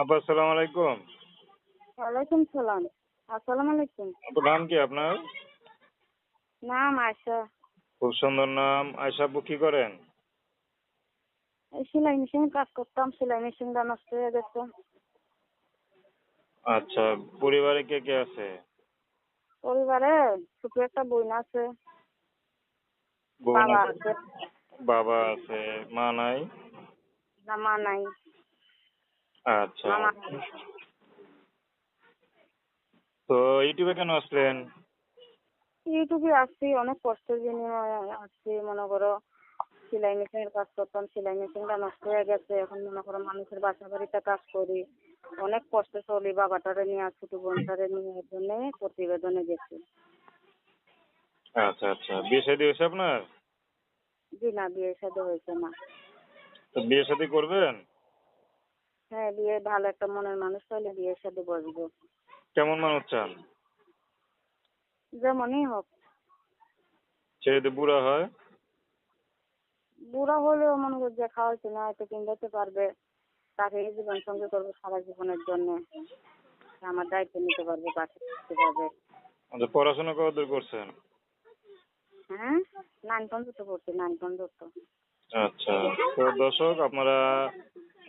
আসসালামু আলাইকুম। ওয়ালাইকুম সালাম। আসসালামু আলাইকুম। নাম কি আপনার? নাম খুব সুন্দর নাম। আপু কি করেন? সেলাই মেশিন কাজ করতাম সেলাই মেশিনটা নষ্ট হয়ে গেছে। আচ্ছা পরিবারে কে কে আছে? পরিবারে ছোট একটা বোন আছে। বাবা আছে, আছে। বাবা আছে। মা নাই? না মা নাই। আচ্ছা। তো ইউটিউবে কেন আসলেন? ইউটিউবে আসছি অনেক কষ্টের বিনিময়ে আসছি মনে করো সেলাই মেশিনের কাজ করতাম সেলাই মেশিনটা নষ্ট হয়ে গেছে এখন মনে করো মানুষের বাসা বাড়িতে কাজ করি। অনেক কষ্টে চলি বাবাটারে নিয়ে আর ছোট বোনটারে নিয়ে এর জন্যে প্রতিবেদনে গেছি। আচ্ছা আচ্ছা। বিয়ে শাদী হয়েছে আপনার? জি না বিয়ে সাথে হয়েছে না। তো বিয়ে শাদী করবেন? হ্যাঁ বিয়ে ভালো একটা মনের মানুষ হলে বিয়ের সাথে বসবো। কেমন মানুষ চান? যেমনই হোক। ছেলে যদি বুড়া হয়? বুড়া হলেও মনে করছে যে খাওয়াইছে না হয়তো কিনতে পারবে। তাকে এই জীবন সঙ্গে করব সারা জীবনের জন্য। আমার দায়িত্ব নিতে পারবে পাশে থাকতে পারবে। পড়াশোনা কতদূর করছেন? হ্যাঁ নাইন পর্যন্ত পড়ছি নাইন পর্যন্ত। আচ্ছা তো দর্শক আপনারা